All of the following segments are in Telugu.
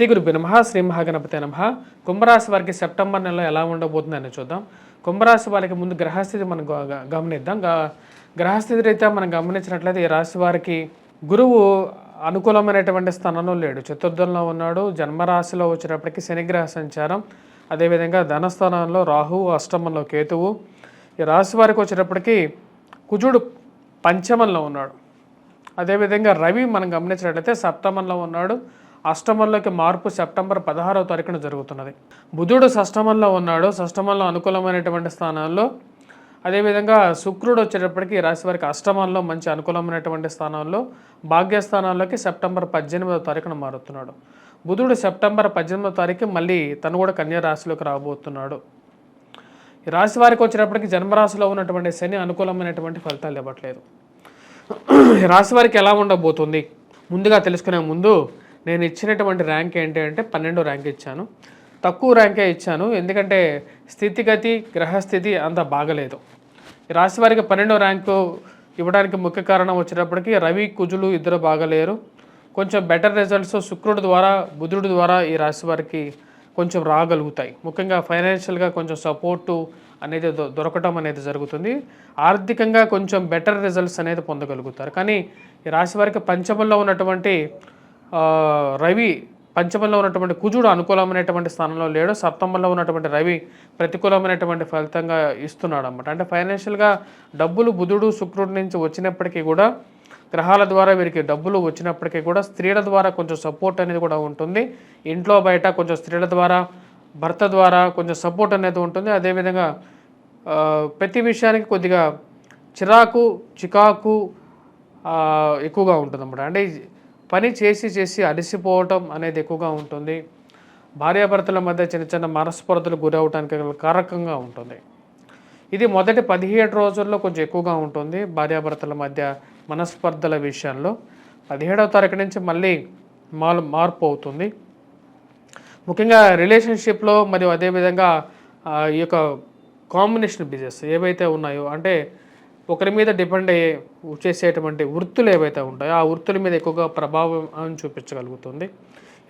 శ్రీ గురు నమ శ్రీ మహాగణపతి నమ. కుంభరాశి వారికి సెప్టెంబర్ నెలలో ఎలా ఉండబోతుందని చూద్దాం. కుంభరాశి వారికి ముందు గ్రహస్థితి మనం గ- గమనిద్దాం. గ్రహస్థితి రీత్యా మనం గమనించినట్లయితే ఈ రాశి వారికి గురువు అనుకూలమైనటువంటి స్థానంలో లేడు. చతుర్థంలో ఉన్నాడు. జన్మరాశిలో వచ్చేటప్పటికి శనిగ్రహ సంచారం. అదేవిధంగా ధనస్థానంలో రాహువు అష్టమంలో కేతువు. ఈ రాశి వారికి వచ్చేటప్పటికీ కుజుడు పంచమంలో ఉన్నాడు. అదేవిధంగా రవి మనం గమనించినట్లయితే సప్తమంలో ఉన్నాడు. అష్టమంలోకి మార్పు సెప్టెంబర్ పదహారవ తారీఖున జరుగుతున్నది. బుధుడు షష్టమంలో ఉన్నాడు. షష్టమంలో అనుకూలమైనటువంటి స్థానాల్లో అదేవిధంగా శుక్రుడు వచ్చేటప్పటికి రాశి వారికి అష్టమంలో మంచి అనుకూలమైనటువంటి స్థానంలో భాగ్యస్థానాల్లోకి సెప్టెంబర్ పద్దెనిమిదవ తారీఖున మారుతున్నాడు. బుధుడు సెప్టెంబర్ పద్దెనిమిదవ తారీఖు మళ్ళీ తను కూడా కన్యా రాశిలోకి రాబోతున్నాడు. ఈ రాశి వారికి వచ్చేటప్పటికి జన్మరాశిలో ఉన్నటువంటి శని అనుకూలమైనటువంటి ఫలితాలు ఇవ్వట్లేదు. రాశి వారికి ఎలా ఉండబోతుంది? ముందుగా తెలుసుకునే ముందు నేను ఇచ్చినటువంటి ర్యాంక్ ఏంటి అంటే పన్నెండో ర్యాంక్ ఇచ్చాను. తక్కువ ర్యాంకే ఇచ్చాను. ఎందుకంటే స్థితిగతి గ్రహస్థితి అంత బాగలేదు. ఈ రాశి వారికి పన్నెండో ర్యాంకు ఇవ్వడానికి ముఖ్య కారణం వచ్చేటప్పటికి రవి కుజులు ఇద్దరు బాగలేరు. కొంచెం బెటర్ రిజల్ట్స్ శుక్రుడి ద్వారా బుధుడి ద్వారా ఈ రాశి వారికి కొంచెం రాగలుగుతాయి. ముఖ్యంగా ఫైనాన్షియల్గా కొంచెం సపోర్టు అనేది దొ- దొరకటం అనేది జరుగుతుంది. ఆర్థికంగా కొంచెం బెటర్ రిజల్ట్స్ అనేది పొందగలుగుతారు. కానీ ఈ రాశి వారికి పంచమంలో ఉన్నటువంటి రవి పంచమంలో ఉన్నటువంటి కుజుడు అనుకూలమైనటువంటి స్థానంలో లేడు. సప్తమంలో ఉన్నటువంటి రవి ప్రతికూలమైనటువంటి ఫలితంగా ఇస్తున్నాడు అనమాట అంటే ఫైనాన్షియల్గా డబ్బులు బుధుడు శుక్రుడి నుంచి వచ్చినప్పటికీ కూడా గ్రహాల ద్వారా వీరికి డబ్బులు వచ్చినప్పటికీ కూడా స్త్రీల ద్వారా కొంచెం సపోర్ట్ అనేది కూడా ఉంటుంది. ఇంట్లో బయట కొంచెం స్త్రీల ద్వారా భర్త ద్వారా కొంచెం సపోర్ట్ అనేది ఉంటుంది. అదేవిధంగా ప్రతి విషయానికి కొద్దిగా చిరాకు చికాకు ఎక్కువగా ఉంటుంది అన్నమాట అంటే పని చేసి చేసి అలసిపోవటం అనేది ఎక్కువగా ఉంటుంది. భార్యాభర్తల మధ్య చిన్న చిన్న మనస్పర్ధలు గురవటానికి కారకంగా ఉంటుంది. ఇది మొదటి పదిహేడు రోజుల్లో కొంచెం ఎక్కువగా ఉంటుంది భార్యాభర్తల మధ్య మనస్పర్ధల విషయంలో. పదిహేడవ తారీఖు నుంచి మళ్ళీ మాల్ మార్పు అవుతుంది. ముఖ్యంగా రిలేషన్షిప్లో మరియు అదేవిధంగా ఈ యొక్క కాంబినేషన్ బిజినెస్ ఏవైతే ఉన్నాయో అంటే ఒకరి మీద డిపెండ్ అయ్యే చేసేటువంటి వృత్తులు ఏవైతే ఉంటాయో ఆ వృత్తుల మీద ఎక్కువగా ప్రభావం చూపించగలుగుతుంది.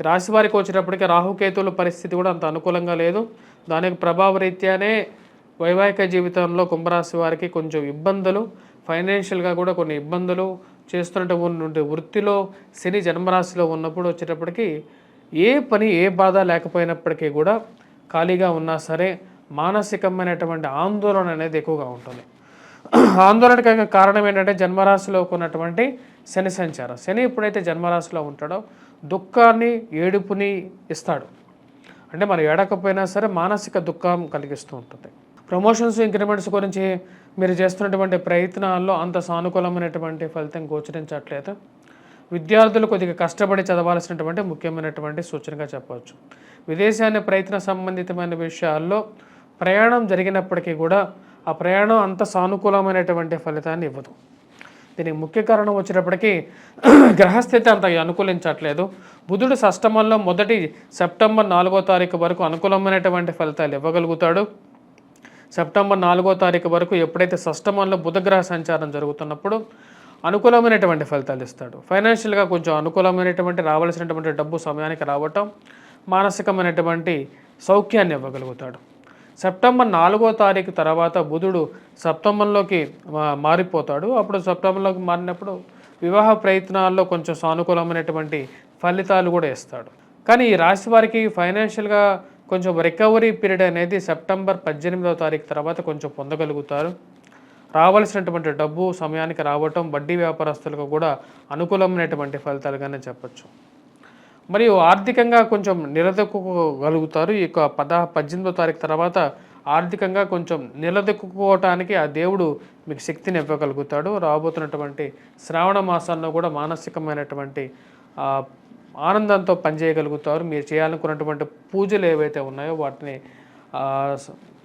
రాశి వారికి వచ్చేటప్పటికి రాహుకేతువుల పరిస్థితి కూడా అంత అనుకూలంగా లేదు. దానికి ప్రభావరీత్యానే వైవాహిక జీవితంలో కుంభరాశి వారికి కొంచెం ఇబ్బందులు ఫైనాన్షియల్గా కూడా కొన్ని ఇబ్బందులు చేస్తున్నటువంటి వృత్తిలో శని జన్మరాశిలో ఉన్నప్పుడు వచ్చేటప్పటికి ఏ పని ఏ బాధ లేకపోయినప్పటికీ కూడా ఖాళీగా ఉన్నా సరే మానసికమైనటువంటి ఆందోళన అనేది ఎక్కువగా ఉంటుంది. ఆందోళనకి కారణం ఏంటంటే జన్మరాశిలో ఉన్నటువంటి శని సంచారం. శని ఎప్పుడైతే జన్మరాశిలో ఉంటాడో దుఃఖాన్ని ఏడుపుని ఇస్తాడు. అంటే మనం ఏడకపోయినా సరే మానసిక దుఃఖం కలిగిస్తూ ఉంటుంది. ప్రమోషన్స్ ఇంక్రిమెంట్స్ గురించి మీరు చేస్తున్నటువంటి ప్రయత్నాల్లో అంత సానుకూలమైనటువంటి ఫలితం గోచరించట్లేదు. విద్యార్థులు కొద్దిగా కష్టపడి చదవాల్సినటువంటి ముఖ్యమైనటువంటి సూచనగా చెప్పవచ్చు. విదేశాన్ని ప్రయత్న సంబంధితమైన విషయాల్లో ప్రయాణం జరిగినప్పటికీ కూడా ఆ ప్రయాణం అంత సానుకూలమైనటువంటి ఫలితాన్ని ఇవ్వదు. దీనికి ముఖ్య కారణం వచ్చినప్పటికీ గ్రహస్థితి అంత అనుకూలించట్లేదు. బుధుడు సష్టమంలో మొదటి సెప్టెంబర్ నాలుగో తారీఖు వరకు అనుకూలమైనటువంటి ఫలితాలు ఇవ్వగలుగుతాడు. సెప్టెంబర్ నాలుగో తారీఖు వరకు ఎప్పుడైతే షష్టమంలో బుధగ్రహ సంచారం జరుగుతున్నప్పుడు అనుకూలమైనటువంటి ఫలితాలు ఇస్తాడు. ఫైనాన్షియల్గా కొంచెం అనుకూలమైనటువంటి రావాల్సినటువంటి డబ్బు సమయానికి రావటం మానసికమైనటువంటి సౌఖ్యాన్ని ఇవ్వగలుగుతాడు. సెప్టెంబర్ నాలుగో తారీఖు తర్వాత బుధుడు సప్తమంలోకి మారిపోతాడు. అప్పుడు సప్తమంలోకి మారినప్పుడు వివాహ ప్రయత్నాల్లో కొంచెం సానుకూలమైనటువంటి ఫలితాలు కూడా ఇస్తాడు. కానీ ఈ రాశి వారికి ఫైనాన్షియల్గా కొంచెం రికవరీ పీరియడ్ అనేది సెప్టెంబర్ పద్దెనిమిదవ తారీఖు తర్వాత కొంచెం పొందగలుగుతారు. రావాల్సినటువంటి డబ్బు సమయానికి రావటం వడ్డీ వ్యాపారస్తులకు కూడా అనుకూలమైనటువంటి ఫలితాలుగానే చెప్పచ్చు. మరియు ఆర్థికంగా కొంచెం నిలదొక్కుకోగలుగుతారు. ఈ యొక్క పద పద్దెనిమిదో తారీఖు తర్వాత ఆర్థికంగా కొంచెం నిలదొక్కుకోవటానికి ఆ దేవుడు మీకు శక్తిని ఇవ్వగలుగుతాడు. రాబోతున్నటువంటి శ్రావణ మాసాల్లో కూడా మానసికమైనటువంటి ఆనందంతో పనిచేయగలుగుతారు. మీరు చేయాలనుకున్నటువంటి పూజలు ఏవైతే ఉన్నాయో వాటిని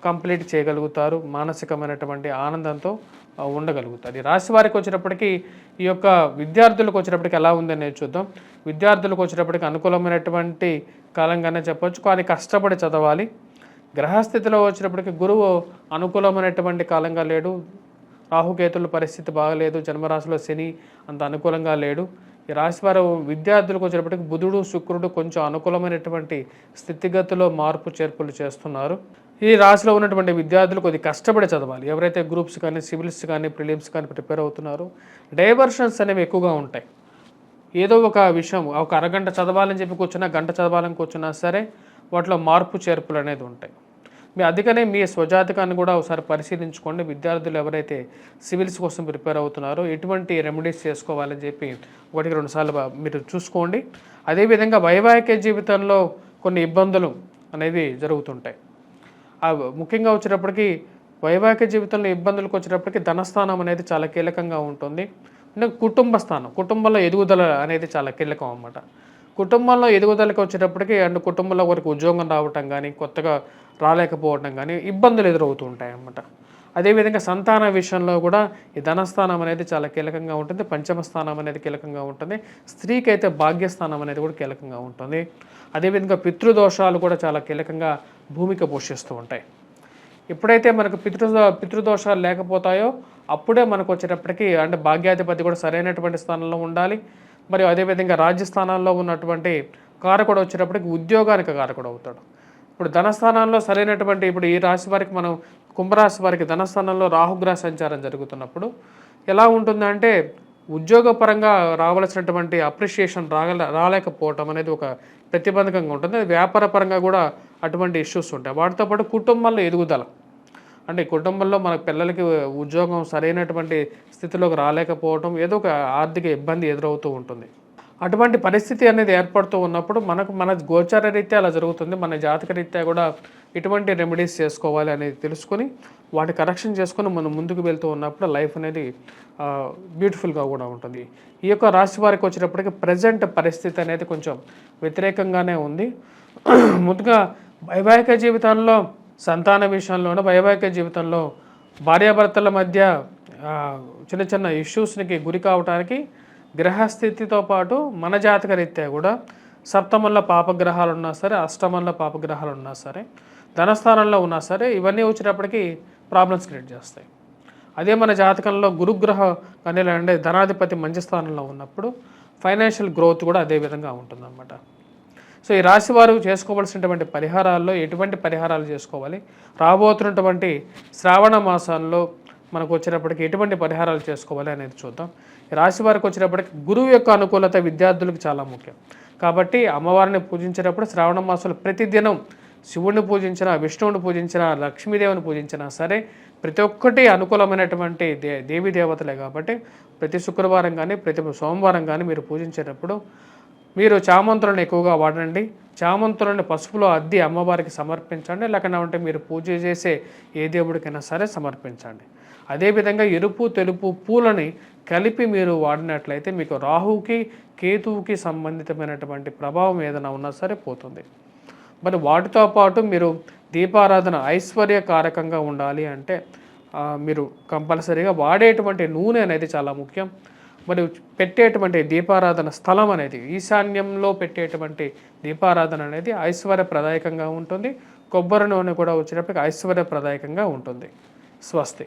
కంప్లీట్ చేయగలుగుతారు. మానసికమైనటువంటి ఆనందంతో ఉండగలుగుతుంది రాశి వారికి వచ్చేటప్పటికి ఈ యొక్క విద్యార్థులకు వచ్చేటప్పటికి ఎలా ఉందని చూద్దాం. విద్యార్థులకు వచ్చేటప్పటికి అనుకూలమైనటువంటి కాలంగానే చెప్పొచ్చు. కానీ కష్టపడి చదవాలి. గ్రహస్థితిలో వచ్చినప్పటికీ గురువు అనుకూలమైనటువంటి కాలంగా లేడు. రాహుకేతుల పరిస్థితి బాగలేదు. జన్మరాశిలో శని అంత అనుకూలంగా లేడు. ఈ రాశి వారు విద్యార్థులకు వచ్చేటప్పటికి బుధుడు శుక్రుడు కొంచెం అనుకూలమైనటువంటి స్థితిగతిలో మార్పు చేర్పులు చేస్తున్నారు. ఈ రాశిలో ఉన్నటువంటి విద్యార్థులు కొద్ది కష్టపడి చదవాలి. ఎవరైతే గ్రూప్స్ కానీ సివిల్స్ కానీ ప్రిలిమ్స్ కానీ ప్రిపేర్ అవుతున్నారో డైవర్షన్స్ అనేవి ఎక్కువగా ఉంటాయి. ఏదో ఒక విషయం ఒక అరగంట చదవాలని చెప్పి కూర్చున్నా గంట చదవాలని కూర్చున్నా సరే వాటిలో మార్పు చేర్పులు అనేది ఉంటాయి. మీ అందుకనే మీ స్వజాతకాన్ని కూడా ఒకసారి పరిశీలించుకోండి. విద్యార్థులు ఎవరైతే సివిల్స్ కోసం ప్రిపేర్ అవుతున్నారో ఎటువంటి రెమెడీస్ చేసుకోవాలని చెప్పి ఒకటికి రెండు సార్లు మీరు చూసుకోండి. అదేవిధంగా వైవాహిక జీవితంలో కొన్ని ఇబ్బందులు అనేవి జరుగుతుంటాయి. ఆ ముఖ్యంగా వచ్చేటప్పటికి వైవాహిక జీవితంలో ఇబ్బందులకు వచ్చేటప్పటికి ధనస్థానం అనేది చాలా కీలకంగా ఉంటుంది. అంటే కుటుంబ స్థానం కుటుంబంలో ఎదుగుదల అనేది చాలా కీలకం అన్నమాట. కుటుంబంలో ఎదుగుదలకి వచ్చేటప్పటికి అండ్ కుటుంబంలో ఒకరికి ఉద్యోగం రావటం కానీ కొత్తగా రాలేకపోవటం కానీ ఇబ్బందులు ఎదురవుతూ ఉంటాయి అన్నమాట అదేవిధంగా సంతాన విషయంలో కూడా ఈ ధనస్థానం అనేది చాలా కీలకంగా ఉంటుంది పంచమ స్థానం అనేది కీలకంగా ఉంటుంది స్త్రీకి అయితే భాగ్యస్థానం అనేది కూడా కీలకంగా ఉంటుంది. అదేవిధంగా పితృదోషాలు కూడా చాలా కీలకంగా భూమిక పోషిస్తూ ఉంటాయి. ఎప్పుడైతే మనకు పితృ పితృదోషాలు లేకపోతాయో అప్పుడే మనకు వచ్చేటప్పటికి అంటే భాగ్యాధిపతి కూడా సరైనటువంటి స్థానంలో ఉండాలి. మరియు అదేవిధంగా రాజ్యస్థానాల్లో ఉన్నటువంటి కారకుడు వచ్చేటప్పటికి ఉద్యోగానికి కారకుడు అవుతాడు. ఇప్పుడు ధనస్థానంలో సరైనటువంటి ఇప్పుడు ఈ రాశి వారికి మనం కుంభరాశి వారికి ధనస్థానంలో రాహుగ్రహ సంచారం జరుగుతున్నప్పుడు ఎలా ఉంటుందంటే ఉద్యోగపరంగా రావాల్సినటువంటి అప్రిషియేషన్ రాగల రాలేకపోవటం అనేది ఒక ప్రతిబంధకంగా ఉంటుంది. వ్యాపారపరంగా వ్యాపార పరంగా కూడా అటువంటి ఇష్యూస్ ఉంటాయి. వాటితో పాటు కుటుంబంలో ఎదుగుదల. అంటే కుటుంబంలో మన పిల్లలకి ఉద్యోగం సరైనటువంటి స్థితిలోకి రాలేకపోవటం ఏదో ఒక ఆర్థిక ఇబ్బంది ఎదురవుతూ ఉంటుంది. అటువంటి పరిస్థితి అనేది ఏర్పడుతూ ఉన్నప్పుడు మనకు మన గోచార రీత్యా అలా జరుగుతుంది. మన జాతక రీత్యా కూడా ఎటువంటి రెమెడీస్ చేసుకోవాలి అనేది తెలుసుకొని వాటి కరెక్షన్ చేసుకొని మనం ముందుకు వెళ్తూ ఉన్నప్పుడు లైఫ్ అనేది బ్యూటిఫుల్గా కూడా ఉంటుంది. ఈ యొక్క రాశి వారికి వచ్చేటప్పటికి ప్రజెంట్ పరిస్థితి అనేది కొంచెం వ్యతిరేకంగానే ఉంది. ముందుగా వైవాహిక జీవితంలో సంతాన విషయంలోనూ వైవాహిక జీవితంలో భార్యాభర్తల మధ్య చిన్న చిన్న ఇష్యూస్కి గురి కావడానికి గ్రహస్థితితో పాటు మన జాతక రీత్యా కూడా సప్తమంలో పాపగ్రహాలు ఉన్నా సరే అష్టమంలో పాపగ్రహాలు ఉన్నా సరే ధనస్థానంలో ఉన్నా సరే ఇవన్నీ వచ్చినప్పటికీ ప్రాబ్లమ్స్ క్రియేట్ చేస్తాయి. అదే మన జాతకంలో గురుగ్రహ కానీ అంటే ధనాధిపతి మంచి స్థానంలో ఉన్నప్పుడు ఫైనాన్షియల్ గ్రోత్ కూడా అదే విధంగా ఉంటుందన్నమాట. సో ఈ రాశి వారు చేసుకోవాల్సినటువంటి పరిహారాల్లో ఎటువంటి పరిహారాలు చేసుకోవాలి? రాబోతున్నటువంటి శ్రావణ మాసాల్లో మనకు వచ్చినప్పటికి ఎటువంటి పరిహారాలు చేసుకోవాలి అనేది చూద్దాం. రాశి వారికి వచ్చినప్పటికి గురువు యొక్క అనుకూలత విద్యార్థులకు చాలా ముఖ్యం. కాబట్టి అమ్మవారిని పూజించేటప్పుడు శ్రావణ మాసంలో ప్రతిదినం శివుడిని పూజించినా విష్ణువుని పూజించినా లక్ష్మీదేవిని పూజించినా సరే ప్రతి ఒక్కటి అనుకూలమైనటువంటి దే దేవీ దేవతలే కాబట్టి ప్రతి శుక్రవారం కానీ ప్రతి సోమవారం కానీ మీరు పూజించేటప్పుడు మీరు చామంతులను ఎక్కువగా వాడండి. చామంతులను పసుపులో అద్ది అమ్మవారికి సమర్పించండి. లేకుండా ఉంటే మీరు పూజ చేసే ఏ దేవుడికైనా సరే సమర్పించండి. అదేవిధంగా ఎరుపు తెలుపు పూలని కలిపి మీరు వాడినట్లయితే మీకు రాహుకి కేతువుకి సంబంధితమైనటువంటి ప్రభావం ఏదైనా ఉన్నా సరే పోతుంది. మరి వాటితో పాటు మీరు దీపారాధన ఐశ్వర్యకారకంగా ఉండాలి అంటే మీరు కంపల్సరీగా వాడేటువంటి నూనె అనేది చాలా ముఖ్యం. మరి పెట్టేటువంటి దీపారాధన స్థలం అనేది ఈశాన్యంలో పెట్టేటువంటి దీపారాధన అనేది ఐశ్వర్యప్రదాయకంగా ఉంటుంది. కొబ్బరి నూనె కూడా వచ్చినప్పటికీ ఐశ్వర్యప్రదాయకంగా ఉంటుంది. స్వస్తి.